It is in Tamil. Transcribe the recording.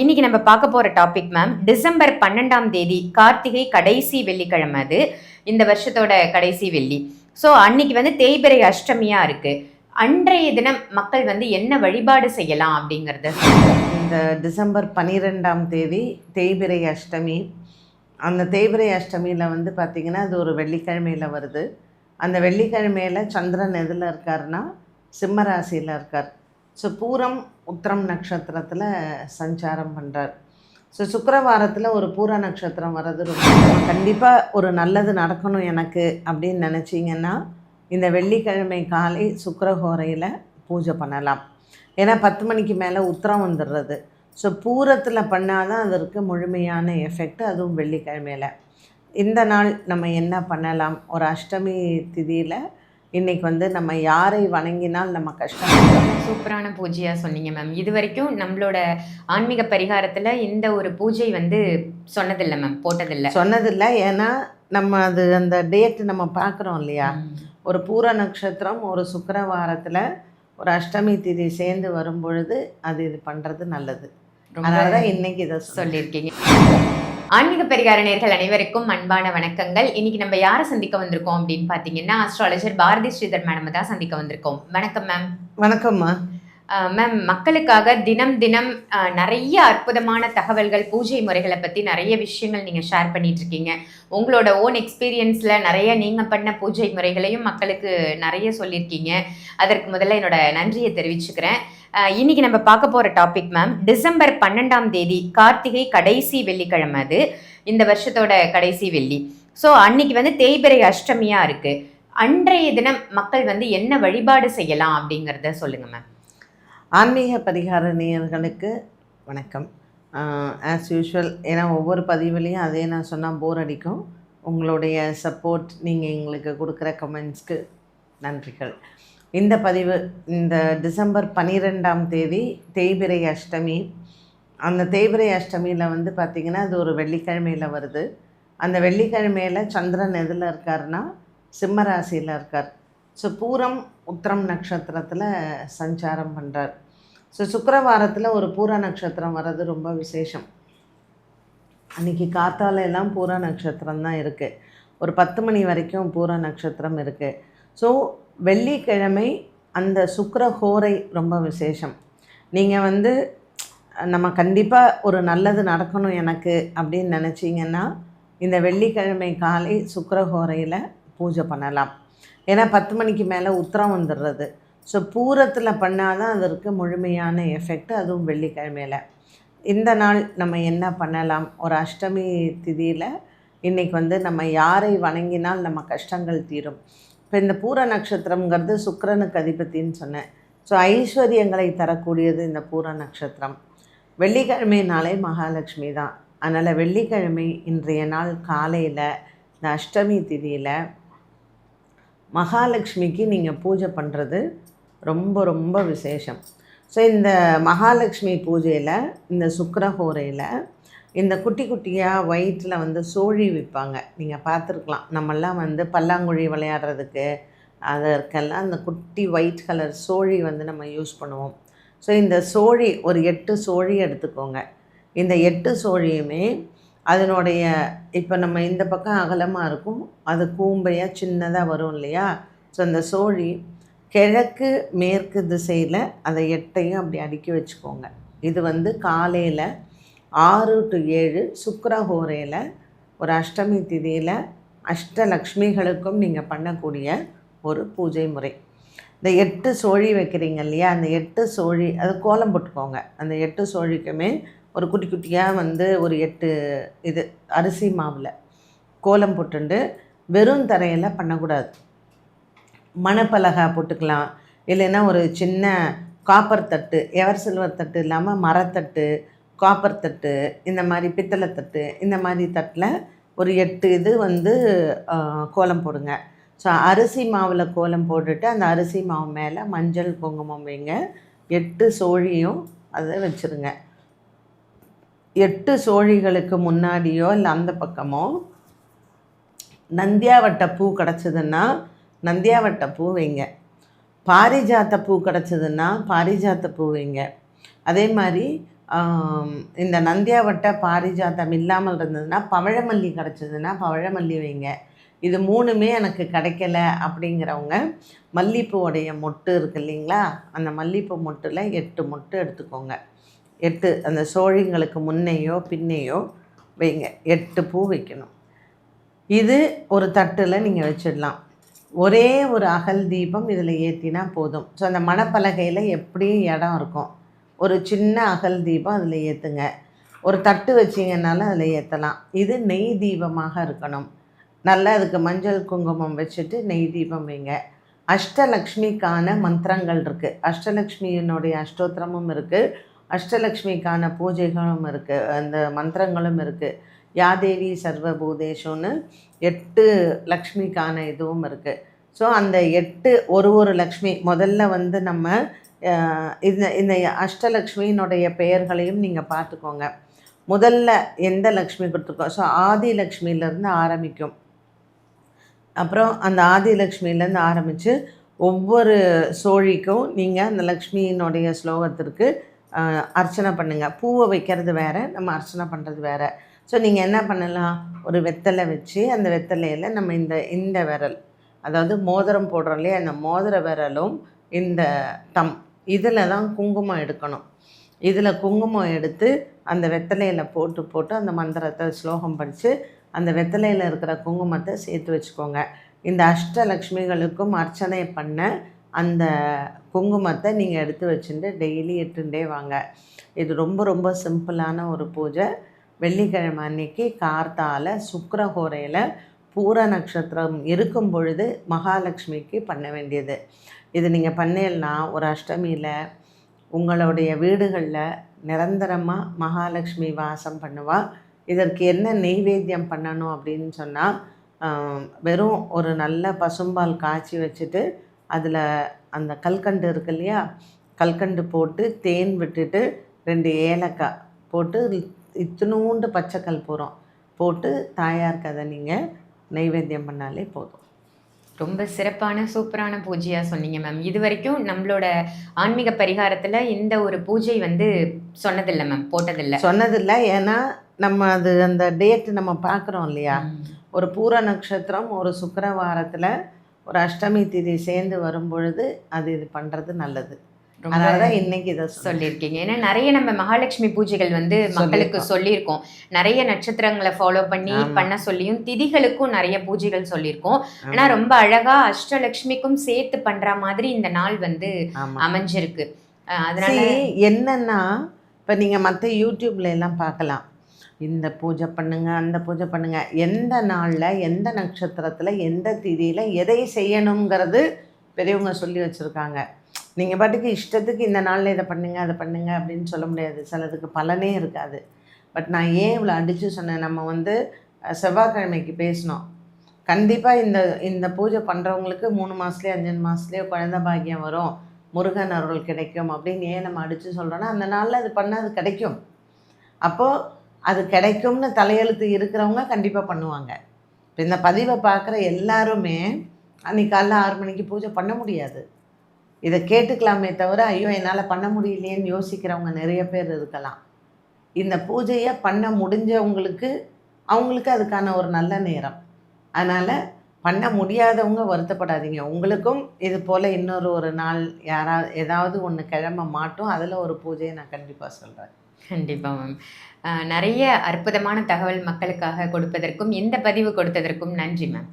இன்னைக்கு நம்ம பார்க்க போற டாபிக் மேம் டிசம்பர் பன்னெண்டாம் தேதி கார்த்திகை கடைசி வெள்ளிக்கிழமை அது. இந்த வருஷத்தோட கடைசி வெள்ளி. ஸோ அன்னைக்கு வந்து தேய்பிரை அஷ்டமியா இருக்கு. அன்றைய தினம் மக்கள் வந்து என்ன வழிபாடு செய்யலாம் அப்படிங்கிறது இந்த டிசம்பர் பன்னிரெண்டாம் தேதி தேய்பிரை அஷ்டமி. அந்த தேய்பிரை அஷ்டமியில் வந்து பார்த்திங்கன்னா அது ஒரு வெள்ளிக்கிழமையில் வருது. அந்த வெள்ளிக்கிழமையில் சந்திரன் எதில் இருக்காருன்னா சிம்மராசியில் இருக்கார். ஸோ பூரம் உத்திரம் நட்சத்திரத்தில் சஞ்சாரம் பண்ணுறார் ஸோ சுக்கரவாரத்தில் ஒரு பூர நட்சத்திரம் வர்றது ரொம்ப கண்டிப்பாக ஒரு நல்லது நடக்கணும் எனக்கு அப்படின்னு நினச்சிங்கன்னா இந்த வெள்ளிக்கிழமை காலை சுக்கரஹோரையில் பூஜை பண்ணலாம் ஏன்னா பத்து மணிக்கு மேலே உத்தரம் வந்துடுறது ஸோ பூரத்தில் பண்ணாதான் அதற்கு முழுமையான எஃபெக்ட் அதுவும் வெள்ளிக்கிழமையில் இந்த நாள் நம்ம என்ன பண்ணலாம் ஒரு அஷ்டமி திதியில் இன்றைக்கி வந்து நம்ம யாரை வணங்கினால் நம்ம கஷ்டம் சூப்பரான பூஜையா சொன்னீங்க மேம் இது வரைக்கும் நம்மளோட ஆன்மீக பரிகாரத்துல இந்த ஒரு பூஜை வந்து சொன்னதில்லை மேம் போட்டதில்லை. சொன்னதில்லை. ஏன்னா நம்ம அது அந்த டேட் நம்ம பார்க்குறோம் இல்லையா? ஒரு பூர நட்சத்திரம் ஒரு சுக்கிரவாரத்தில் ஒரு அஷ்டமி திதி சேர்ந்து வரும் பொழுது அது இது பண்ணுறது நல்லது. அதனால தான் இன்னைக்கு இதை சொல்லி சொல்லியிருக்கீங்க. ஆன்மீக பரிகாரணியர்கள் அனைவருக்கும் அன்பான வணக்கங்கள். இன்னைக்கு நம்ம யாரை சந்திக்க வந்திருக்கோம் அப்படின்னு பார்த்தீங்கன்னா அஸ்ட்ராலஜர் பாரதி ஸ்ரீதர் மேடம் தான் சந்திக்க வந்திருக்கோம். வணக்கம் மேம் வணக்கம்மா மேம் மக்களுக்காக தினம் தினம் நிறைய அற்புதமான தகவல்கள் பூஜை முறைகளை பற்றி நிறைய விஷயங்கள் நீங்கள் ஷேர் பண்ணிட்டு இருக்கீங்க உங்களோட ஓன் எக்ஸ்பீரியன்ஸில் நிறைய நீங்கள் பண்ண பூஜை முறைகளையும் மக்களுக்கு நிறைய சொல்லியிருக்கீங்க அதற்கு முதல்ல என்னோட நன்றியை தெரிவிச்சுக்கிறேன். இன்னைக்கு நம்ம பார்க்க போகிற டாபிக் மேம் டிசம்பர் பன்னெண்டாம் தேதி கார்த்திகை கடைசி வெள்ளிக்கிழமை அது. இந்த வருஷத்தோட கடைசி வெள்ளி. ஸோ அன்னைக்கு வந்து தேய்பிறை அஷ்டமியாக இருக்குது அன்றைய தினம் மக்கள் வந்து என்ன வழிபாடு செய்யலாம் அப்படிங்கிறத சொல்லுங்கள் மேம் ஆன்மீக பரிகார நேயர்களுக்கு வணக்கம் ஆஸ் யூஷுவல் ஏன்னா ஒவ்வொரு பதிவுலேயும் அதே நான் சொன்னால் போர் அடிக்கும். உங்களுடைய சப்போர்ட் நீங்கள் எங்களுக்கு கொடுக்குற கமெண்ட்ஸ்க்கு நன்றிகள். இந்த பதிவு இந்த டிசம்பர் பன்னிரெண்டாம் தேதி தேய்பிரை அஷ்டமி. அந்த தேய்பிரை அஷ்டமியில் வந்து பார்த்திங்கன்னா அது ஒரு வெள்ளிக்கிழமையில் வருது. அந்த வெள்ளிக்கிழமையில் சந்திரன் எதில் இருக்காருன்னா சிம்மராசியில் இருக்கார். ஸோ பூரம் உத்திரம் நட்சத்திரத்தில் சஞ்சாரம் பண்ணுறார் ஸோ சுக்கரவாரத்தில் ஒரு பூர நட்சத்திரம் வர்றது ரொம்ப விசேஷம். அன்றைக்கி காத்தால எல்லாம் பூர நட்சத்திரம் தான் இருக்குது ஒரு பத்து மணி வரைக்கும் பூர நட்சத்திரம் இருக்குது ஸோ வெள்ளிக்கிழமை அந்த சுக்கிரஹோரை ரொம்ப விசேஷம். நீங்கள் வந்து நம்ம கண்டிப்பாக ஒரு நல்லது நடக்கணும் எனக்கு அப்படின்னு நினச்சிங்கன்னா இந்த வெள்ளிக்கிழமை காலை சுக்கரஹோரையில் பூஜை பண்ணலாம். ஏன்னா பத்து மணிக்கு மேலே உத்தரம் வந்துடுறது. ஸோ பூரத்தில் பண்ணாதான் அதற்கு முழுமையான எஃபெக்ட் அதுவும் வெள்ளிக்கிழமையில். இந்த நாள் நம்ம என்ன பண்ணலாம்? ஒரு அஷ்டமி திதியில் இன்றைக்கி வந்து நம்ம யாரை வணங்கினால் நம்ம கஷ்டங்கள் தீரும். இப்போ இந்த பூர நட்சத்திரங்கிறது சுக்கரனுக்கு அதிபத்தின்னு சொன்னேன். ஸோ ஐஸ்வர்யங்களை தரக்கூடியது இந்த பூர நட்சத்திரம். வெள்ளிக்கிழமைனாலே மகாலட்சுமி தான். அதனால் வெள்ளிக்கிழமை இன்றைய நாள் காலையில் இந்த அஷ்டமி திதியில் மகாலட்சுமிக்கு நீங்கள் பூஜை பண்ணுறது ரொம்ப ரொம்ப விசேஷம். ஸோ இந்த மகாலட்சுமி பூஜையில் இந்த சுக்கரஹோரையில் இந்த குட்டி குட்டியாக வயிற்றில் வந்து சோழி விற்பாங்க நீங்கள் பார்த்துருக்கலாம். நம்மெல்லாம் வந்து பல்லாங்குழி விளையாடுறதுக்கு அதற்கெல்லாம் அந்த குட்டி ஒயிட் கலர் சோழி வந்து நம்ம யூஸ் பண்ணுவோம். ஸோ இந்த சோழி ஒரு எட்டு சோழி எடுத்துக்கோங்க. இந்த எட்டு சோழியுமே அதனுடைய இப்போ நம்ம இந்த பக்கம் அகலமாக இருக்கும். அது கூம்பையாக சின்னதாக வரும் இல்லையா? ஸோ அந்த சோழி கிழக்கு மேற்கு திசையில் அந்த எட்டையும் அப்படி அடுக்கி வச்சுக்கோங்க. இது வந்து காலையில் ஆறு டு ஏழு சுக்கரஹோரையில் ஒரு அஷ்டமி திதியில் அஷ்டலக்ஷ்மிகளுக்கும் நீங்கள் பண்ணக்கூடிய ஒரு பூஜை முறை. இந்த எட்டு சோழி வைக்கிறீங்க இல்லையா? அந்த எட்டு சோழி அது கோலம் போட்டுக்கோங்க. அந்த எட்டு சோழிக்குமே ஒரு குட்டி குட்டியாக வந்து ஒரு எட்டு இது அரிசி மாவில். கோலம் போட்டுண்டு வெறும் தரையில் பண்ணக்கூடாது. மணப்பலகா போட்டுக்கலாம். இல்லைன்னா ஒரு சின்ன காப்பர் தட்டு எவர் சில்வர் தட்டு இல்லாமல் மரத்தட்டு காப்பர் தட்டு இந்த மாதிரி பித்தளை தட்டு இந்த மாதிரி தட்டில் ஒரு எட்டு இது வந்து கோலம் போடுங்க. ஸோ அரிசி மாவில் கோலம் போட்டுட்டு அந்த அரிசி மாவு மேலே மஞ்சள் குங்குமம் வைங்க. எட்டு சோழியும் அதை வச்சுருங்க. எட்டு சோழிகளுக்கு முன்னாடியோ இல்லை அந்த பக்கமோ நந்தியாவட்ட பூ கிடச்சிதுன்னா நந்தியாவட்ட பூ வைங்க. பாரிஜாத்த பூ கிடச்சிதுன்னா பாரிஜாத்த பூ வைங்க. அதே மாதிரி இந்த நந்தியாவட்ட பாரிஜாதம் இல்லாமல் இருந்ததுன்னா பவழமல்லி கிடச்சதுன்னா பவழமல்லி வைங்க. இது மூணுமே எனக்கு கிடைக்கல அப்படிங்கிறவங்க மல்லிப்பூவுடைய மொட்டு இருக்கு இல்லைங்களா? அந்த மல்லிப்பூ மொட்டில் எட்டு மொட்டு எடுத்துக்கோங்க. எட்டு அந்த சோழிங்களுக்கு முன்னையோ பின்னையோ வைங்க. எட்டு பூ வைக்கணும். இது ஒரு தட்டில் நீங்கள் வச்சிடலாம். ஒரே ஒரு அகல் தீபம் இதில் ஏற்றினா போதும். ஸோ அந்த மணப்பலகையில் எப்படியும் இடம் இருக்கும். ஒரு சின்ன அகல் தீபம் அதில் ஏற்றுங்க ஒரு தட்டு வச்சிங்கனாலும் அதில் ஏற்றலாம் இது நெய் தீபமாக இருக்கணும். நல்லா அதுக்கு மஞ்சள் குங்குமம் வச்சுட்டு நெய் தீபம் வைங்க. அஷ்டலக்ஷ்மிக்கான மந்திரங்கள் இருக்குது அஷ்டலக்ஷ்மியினுடைய அஷ்டோத்திரமும் இருக்குது அஷ்டலக்ஷ்மிக்கான பூஜைகளும் இருக்குது அந்த மந்திரங்களும் இருக்குது யாதேவி சர்வபூதேஷம்னு எட்டு லக்ஷ்மிக்கான இதுவும் இருக்குது ஸோ அந்த எட்டு ஒரு ஒரு லக்ஷ்மி முதல்ல வந்து நம்ம இந்த இந்த அஷ்டலக்ஷ்மியினுடைய பெயர்களையும் நீங்கள் பார்த்துக்கோங்க. முதல்ல எந்த லக்ஷ்மி கொடுத்துருக்கோம்? ஸோ ஆதி லக்ஷ்மியிலேருந்து ஆரம்பிக்கும். அப்புறம் அந்த ஆதி லக்ஷ்மியிலேருந்து ஆரம்பித்து ஒவ்வொரு சோழிக்கும் நீங்கள் அந்த லக்ஷ்மியினுடைய ஸ்லோகத்திற்கு அர்ச்சனை பண்ணுங்கள் பூவை வைக்கிறது வேறு நம்ம அர்ச்சனை பண்ணுறது வேறு. ஸோ நீங்கள் என்ன பண்ணலாம்? ஒரு வெத்தலை வச்சு அந்த வெத்தலையில் நம்ம இந்த இந்த விரல் அதாவது மோதிரம் போடுறோம் இல்லையா அந்த மோதிர விரலும் இந்த தம் இதில் தான் குங்குமம் எடுக்கணும். இதில் குங்குமம் எடுத்து அந்த வெத்தலையில் போட்டு போட்டு அந்த மந்திரத்தை ஸ்லோகம் படித்து அந்த வெத்தலையில் இருக்கிற குங்குமத்தை சேர்த்து வச்சுக்கோங்க. இந்த அஷ்டலக்ஷ்மிகளுக்கும் அர்ச்சனை பண்ண அந்த குங்குமத்தை நீங்கள் எடுத்து வச்சுட்டு டெய்லி எட்டுண்டே வாங்க. இது ரொம்ப ரொம்ப சிம்பிளான ஒரு பூஜை. வெள்ளிக்கிழமை அன்னைக்கு கார்த்தால சுக்கரஹோரையில் பூர நட்சத்திரம் இருக்கும் பொழுது மகாலட்சுமிக்கு பண்ண வேண்டியது. இது நீங்கள் பண்ணீங்கன்னா ஒரு அஷ்டமியில் உங்களுடைய வீடுகளில் நிரந்தரமாக மகாலட்சுமி வாசம் பண்ணுவா. இதற்கு என்ன நெய்வேத்தியம் பண்ணணும் அப்படின்னு சொன்னால் வெறும் ஒரு நல்ல பசும்பால் காய்ச்சி வச்சுட்டு அதில் அந்த கல்கண்டு இருக்கு இல்லையா? கல்கண்டு போட்டு தேன் விட்டுட்டு ரெண்டு ஏலக்காய் போட்டு இத்தினூண்டு பச்சை கற்பூரம் போட்டு தாயாருக்கு அதை நீங்கள் நெய்வேத்தியம் பண்ணாலே போதும். ரொம்ப சிறப்பான சூப்பரான பூஜையா சொன்னீங்க மேம் இது வரைக்கும் நம்மளோட ஆன்மீக பரிகாரத்துல இந்த ஒரு பூஜை வந்து சொன்னதில்லை மேம் போட்டதில்லை. சொன்னதில்லை. ஏன்னா நம்ம அது அந்த டேட் நம்ம பார்க்குறோம் இல்லையா? ஒரு பூர நட்சத்திரம் ஒரு சுக்கிரவாரத்தில் ஒரு அஷ்டமி திதி சேர்ந்து வரும் பொழுது அது இது பண்ணுறது நல்லது. ரொம்ப அதனால தான் இன்னைக்கு இதை சொல்லி சொல்லியிருக்கீங்க. ஏன்னா நிறைய நம்ம மகாலட்சுமி பூஜைகள் வந்து மக்களுக்கு சொல்லியிருக்கோம். நிறைய நட்சத்திரங்களை ஃபாலோ பண்ணி. பண்ண சொல்லியும் திதிகளுக்கும் நிறைய பூஜைகள் சொல்லியிருக்கோம். ஆனா ரொம்ப அழகா அஷ்டலட்சுமிக்கும் சேர்த்து பண்ற மாதிரி இந்த நாள் வந்து அமைஞ்சிருக்கு. அதனால என்னன்னா இப்போ நீங்கள் மற்ற யூடியூப்ல எல்லாம் பார்க்கலாம். இந்த பூஜை பண்ணுங்க அந்த பூஜை பண்ணுங்க. எந்த நாளில் எந்த நட்சத்திரத்தில் எந்த திதியில் எதை செய்யணுங்கிறது பெரியவங்க சொல்லி வச்சுருக்காங்க. நீங்கள் பாட்டுக்கு இஷ்டத்துக்கு இந்த நாளில் இதை பண்ணுங்கள் அதை பண்ணுங்கள் அப்படின்னு சொல்ல முடியாது. சிலதுக்கு பலனே இருக்காது. பட் நான் ஏன் இவ்வளோ அடித்து சொன்னேன்? நம்ம வந்து செவ்வாய்க்கிழமைக்கு பேசினோம் கண்டிப்பாக இந்த இந்த பூஜை பண்ணுறவங்களுக்கு மூணு மாதத்துலேயே அஞ்சு மாதத்துலேயே குழந்தை பாக்கியம் வரும். முருகன் அருள் கிடைக்கும் அப்படின்னு ஏன் நம்ம அடித்து சொல்கிறோன்னா அந்த நாளில் அது பண்ணால் அது கிடைக்கும். அப்போது அது கிடைக்கும்னு தலையெழுத்து இருக்கிறவங்க கண்டிப்பாக பண்ணுவாங்க. இப்போ இந்த பதிவை பார்க்குற எல்லாருமே அன்றைக்கி காலைல ஆறு மணிக்கு பூஜை பண்ண முடியாது. இதை கேட்டுக்கலாமே தவிர ஐயோ என்னால் பண்ண முடியலையேன்னு யோசிக்கிறவங்க நிறைய பேர் இருக்கலாம். இந்த பூஜையை பண்ண முடிஞ்சவங்களுக்கு அவங்களுக்கு அதுக்கான ஒரு நல்ல நேரம். அதனால் பண்ண முடியாதவங்க வருத்தப்படாதீங்க. உங்களுக்கும் இது போல் இன்னொரு ஒரு நாள் யாராவது ஏதாவது ஒன்று கிழமை மாட்டும். அதில் ஒரு பூஜையை நான் கண்டிப்பாக சொல்கிறேன் கண்டிப்பாக மேம் நிறைய அற்புதமான தகவல் மக்களுக்காக கொடுப்பதற்கும் இந்த பதிவு கொடுத்ததற்கும் நன்றி மேம்